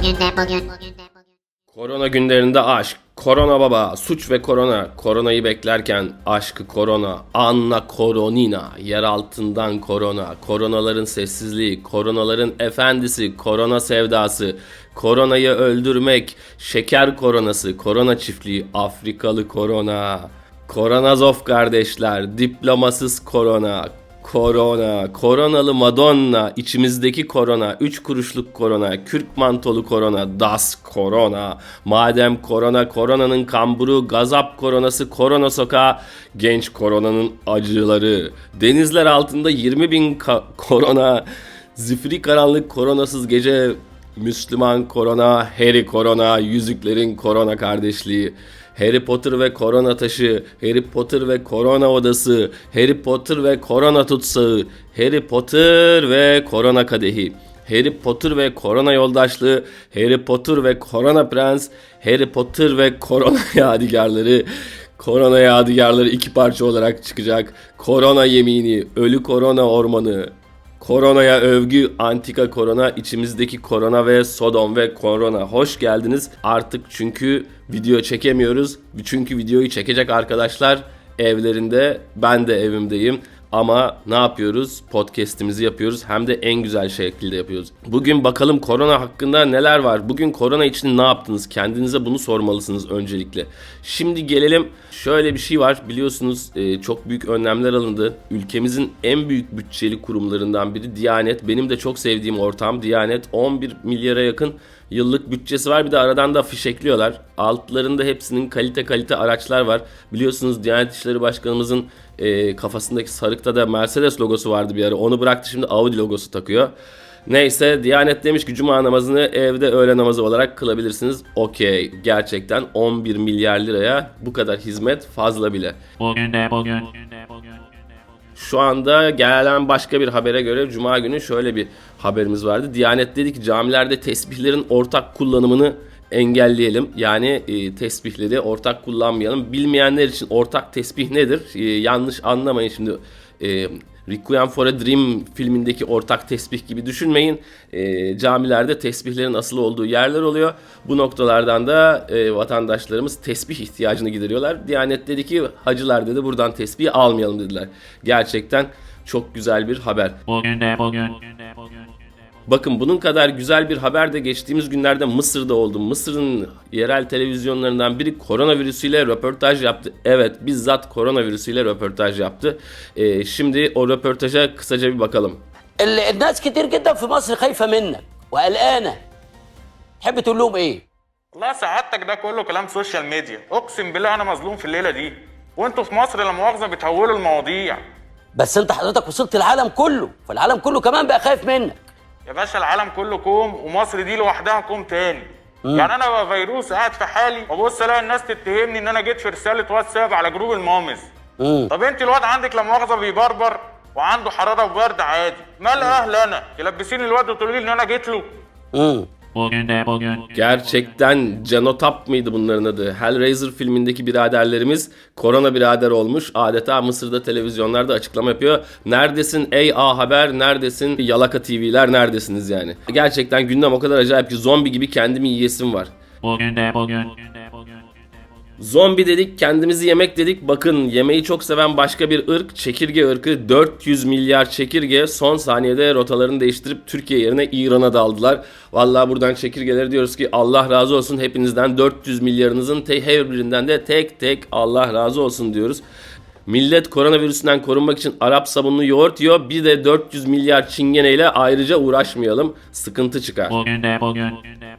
bugün de bugün. Korona günlerinde aşk, korona baba, suç ve korona, koronayı beklerken aşkı korona, Anna Koronina, yer altından korona, koronaların sessizliği, koronaların efendisi, korona sevdası, koronayı öldürmek, şeker koronası, korona çiftliği, Afrikalı korona, Koronazov kardeşler, diplomasız korona, Korona, koronalı Madonna, içimizdeki korona, 3 kuruşluk korona, kürk mantolu korona, das korona, madem korona, koronanın kamburu, gazap koronası, korona sokağı, genç koronanın acıları, denizler altında 20 bin korona, zifiri karanlık koronasız gece, Müslüman korona, Harry korona, yüzüklerin korona kardeşliği, Harry Potter ve korona taşı, Harry Potter ve korona odası, Harry Potter ve korona tutsağı, Harry Potter ve korona kadehi, Harry Potter ve korona yoldaşlığı, Harry Potter ve korona prens, Harry Potter ve korona yadigarları, korona yadigarları iki parça olarak çıkacak, korona yemini, ölü korona ormanı, Koronaya övgü, antika korona, içimizdeki korona ve Sodom ve korona. Hoş geldiniz. Artık çünkü video çekemiyoruz. Çünkü videoyu çekecek arkadaşlar evlerinde, ben de evimdeyim. Ama ne yapıyoruz? Podcast'imizi yapıyoruz. Hem de en güzel şekilde yapıyoruz. Bugün bakalım korona hakkında neler var? Bugün korona için ne yaptınız? Kendinize bunu sormalısınız öncelikle. Şimdi gelelim. Şöyle bir şey var. Biliyorsunuz e, çok büyük önlemler alındı. Ülkemizin en büyük bütçeli kurumlarından biri Diyanet. Benim de çok sevdiğim ortam Diyanet. 11 milyara yakın yıllık bütçesi var. Bir de aradan da fişekliyorlar. Altlarında hepsinin kalite kalite araçlar var. Biliyorsunuz Diyanet İşleri Başkanımızın e, kafasındaki sarıkta da Mercedes logosu vardı bir ara. Onu bıraktı şimdi Audi logosu takıyor. Neyse Diyanet demiş ki cuma namazını evde öğle namazı olarak kılabilirsiniz. Okey gerçekten 11 milyar liraya bu kadar hizmet fazla bile. Bugün de bugün. Bugün de. Şu anda gelen başka bir habere göre Cuma günü şöyle bir haberimiz vardı. Diyanet dedi ki camilerde tesbihlerin ortak kullanımını engelleyelim. Yani e, tesbihleri ortak kullanmayalım. Bilmeyenler için ortak tesbih nedir? E, yanlış anlamayın şimdi. E, Requiem for a Dream filmindeki ortak tesbih gibi düşünmeyin. E, camilerde tesbihlerin asıl olduğu yerler oluyor. Bu noktalardan da e, vatandaşlarımız tesbih ihtiyacını gideriyorlar. Diyanet dedi ki hacılar dedi buradan tesbih almayalım dediler. Gerçekten çok güzel bir haber. Bugün de bugün. Bugün de bugün. Bakın bunun kadar güzel bir haber de geçtiğimiz günlerde Mısır'da oldu. Mısır'ın yerel televizyonlarından biri koronavirüsüyle röportaj yaptı. Evet bizzat koronavirüsüyle röportaj yaptı. Ee, şimdi o röportaja kısaca bir bakalım. ال- الناس كتير جدا في مصر خايفه منك وقلقانه تحب تقول لهم إيه والله سعادتك ده كله كلام سوشيال ميديا اقسم بالله أنا مظلوم في الليلة دي وانتوا في مصر لا مؤاخذه بتهولوا المواضيع بس انت حضرتك وصلت العالم كله فالعالم كله كمان بقى خايف منك يا باشا العالم كله كوم ومصر دي لوحدها كوم تاني. يعني أنا بقى فيروس قاعد في حالي وابص ألاقي الناس تتهمني إن أنا جيت في رسالة واتساب على جروب المامز مم. طب أنت الواد عندك لا مؤاخذة بيبربر وعنده حرارة وبرد عادي. مال أهل أنا؟ تلبسيني الواد وتقولي لي إن أنا جيت له. مم. De bugün. Gerçekten Canotap mıydı bunların adı? Hellraiser filmindeki biraderlerimiz korona birader olmuş. Adeta Mısır'da televizyonlarda açıklama yapıyor. Neredesin ey A Haber, neredesin Yalaka TV'ler, neredesiniz yani? Gerçekten gündem o kadar acayip ki zombi gibi kendimi yiyesim var. Bugün de bugün. Zombi dedik, kendimizi yemek dedik. Bakın yemeği çok seven başka bir ırk, çekirge ırkı. 400 milyar çekirge son saniyede rotalarını değiştirip Türkiye yerine İran'a daldılar. Vallahi buradan çekirgelere diyoruz ki Allah razı olsun hepinizden 400 milyarınızın her birinden de tek tek Allah razı olsun diyoruz. Millet koronavirüsünden korunmak için Arap sabunlu yoğurt yiyor. Bir de 400 milyar çingeneyle ayrıca uğraşmayalım. Sıkıntı çıkar. Bugün de bugün. Bugün de bugün.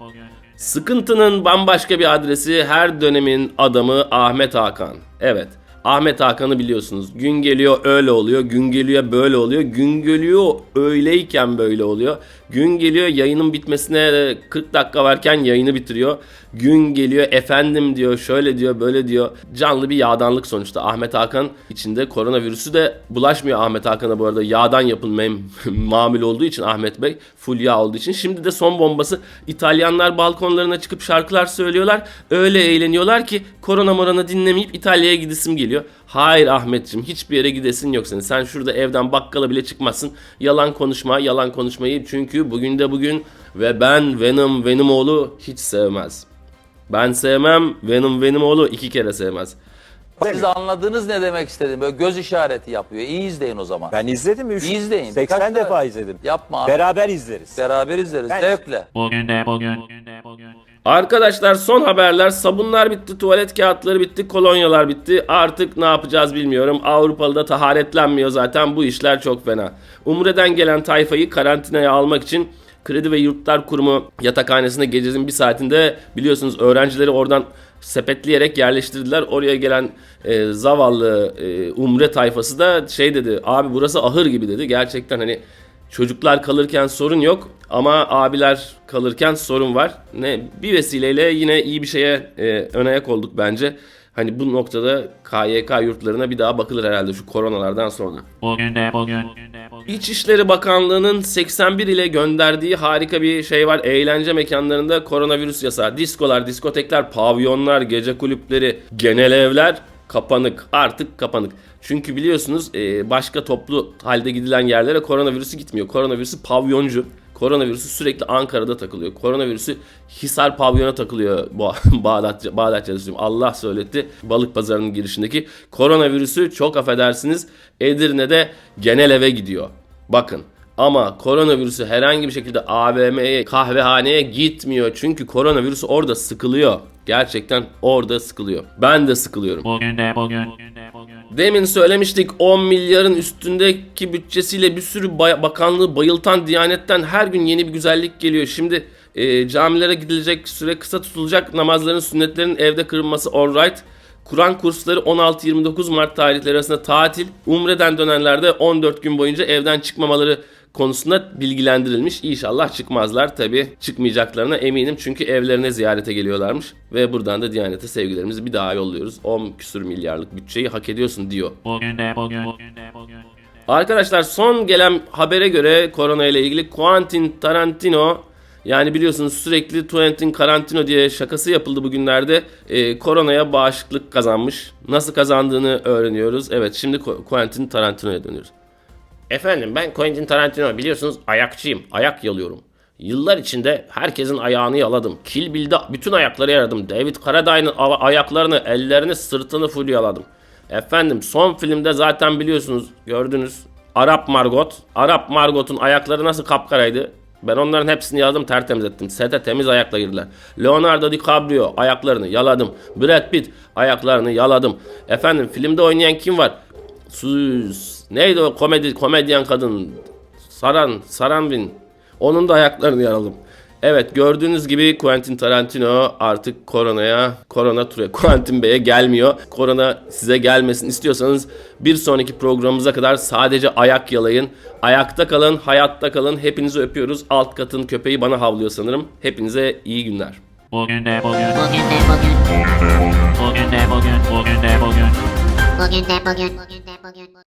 Sıkıntının bambaşka bir adresi her dönemin adamı Ahmet Hakan. Evet. Ahmet Hakan'ı biliyorsunuz. Gün geliyor öyle oluyor. Gün geliyor böyle oluyor. Gün geliyor öyleyken böyle oluyor. Gün geliyor yayının bitmesine 40 dakika varken yayını bitiriyor. Gün geliyor efendim diyor şöyle diyor böyle diyor. Canlı bir yağdanlık sonuçta. Ahmet Hakan içinde koronavirüsü de bulaşmıyor Ahmet Hakan'a bu arada. Yağdan yapılma mamül olduğu için Ahmet Bey full yağ olduğu için. Şimdi de son bombası İtalyanlar balkonlarına çıkıp şarkılar söylüyorlar. Öyle eğleniyorlar ki korona morana dinlemeyip İtalya'ya gidesim geliyor. Geliyor. Hayır Ahmetciğim hiçbir yere gidesin yok senin. Sen şurada evden bakkala bile çıkmazsın. Yalan konuşma, yalan konuşmayı. Çünkü bugün de bugün ve ben Venom Venomoğlu hiç sevmez. Ben sevmem, Venom Venomoğlu iki kere sevmez. Siz anladınız ne demek istedim. Böyle göz işareti yapıyor. İyi izleyin o zaman. Ben izledim. Üç, izleyin. 80 Birkaç defa izledim. Yapma abi. Beraber izleriz. Beraber izleriz. Ben- Zevkle. Bugün de bugün. Arkadaşlar son haberler sabunlar bitti, tuvalet kağıtları bitti, kolonyalar bitti. Artık ne yapacağız bilmiyorum. Avrupalı'da taharetlenmiyor zaten bu işler çok fena. Umre'den gelen tayfayı karantinaya almak için Kredi ve Yurtlar Kurumu yatakhanesinde gecenin bir saatinde biliyorsunuz öğrencileri oradan sepetleyerek yerleştirdiler. Oraya gelen e, zavallı e, Umre tayfası da şey dedi abi burası ahır gibi dedi. Gerçekten hani Çocuklar kalırken sorun yok ama abiler kalırken sorun var. Ne bir vesileyle yine iyi bir şeye e, ön ayak olduk bence. Hani bu noktada KYK yurtlarına bir daha bakılır herhalde şu koronalardan sonra. Bugün de bugün. İçişleri Bakanlığı'nın 81 ile gönderdiği harika bir şey var. Eğlence mekanlarında koronavirüs yasağı. Diskolar, diskotekler, pavyonlar, gece kulüpleri, genel evler kapanık. Artık kapanık. Çünkü biliyorsunuz e, başka toplu halde gidilen yerlere koronavirüsü gitmiyor. Koronavirüsü pavyoncu. Koronavirüsü sürekli Ankara'da takılıyor. Koronavirüsü Hisar pavyona takılıyor Ba- Bağdat, Bağdat Caddesi'nde. Allah söyletti balık pazarının girişindeki. Koronavirüsü çok affedersiniz Edirne'de genel eve gidiyor. Bakın ama koronavirüsü herhangi bir şekilde AVM'ye, kahvehaneye gitmiyor. Çünkü koronavirüsü orada sıkılıyor. Gerçekten orada sıkılıyor. Ben de sıkılıyorum. Bugün de bugün. Bugün de bugün. Demin söylemiştik 10 milyarın üstündeki bütçesiyle bir sürü bay- bakanlığı bayıltan Diyanet'ten her gün yeni bir güzellik geliyor. Şimdi e, camilere gidilecek süre kısa tutulacak namazların sünnetlerin evde kırılması alright. Kur'an kursları 16-29 Mart tarihleri arasında tatil. Umre'den dönenler de 14 gün boyunca evden çıkmamaları konusunda bilgilendirilmiş. İnşallah çıkmazlar tabi. Çıkmayacaklarına eminim çünkü evlerine ziyarete geliyorlarmış. Ve buradan da Diyanet'e sevgilerimizi bir daha yolluyoruz. 10 küsür milyarlık bütçeyi hak ediyorsun diyor. Bugün de bugün. Bugün de bugün. Arkadaşlar son gelen habere göre korona ile ilgili Quentin Tarantino yani biliyorsunuz sürekli Quentin Tarantino diye şakası yapıldı bugünlerde. Ee, koronaya bağışıklık kazanmış. Nasıl kazandığını öğreniyoruz. Evet şimdi Qu- Quentin Tarantino'ya dönüyoruz. Efendim ben Quentin Tarantino biliyorsunuz ayakçıyım. Ayak yalıyorum. Yıllar içinde herkesin ayağını yaladım. Kill Bill'de bütün ayakları yaradım. David Carradine'ın ayaklarını, ellerini, sırtını full yaladım. Efendim son filmde zaten biliyorsunuz gördünüz. Arap Margot. Arap Margot'un ayakları nasıl kapkaraydı? Ben onların hepsini yaladım tertemiz ettim. Sete temiz ayakla girdiler. Leonardo DiCaprio ayaklarını yaladım. Brad Pitt ayaklarını yaladım. Efendim filmde oynayan kim var? Sus. Neydi o komedi komedyen kadın? Saran, Saranvin. Onun da ayaklarını yaraladım. Evet gördüğünüz gibi Quentin Tarantino artık koronaya, korona ture Quentin Bey'e gelmiyor. Korona size gelmesin istiyorsanız bir sonraki programımıza kadar sadece ayak yalayın. Ayakta kalın, hayatta kalın. Hepinizi öpüyoruz. Alt katın köpeği bana havlıyor sanırım. Hepinize iyi günler. Bugün de bugün. Bugün de bugün, Bugün de bugün. Bugün de bugün. bugün de bugün, Morgen, der Morgen, Morgen, der Morgen.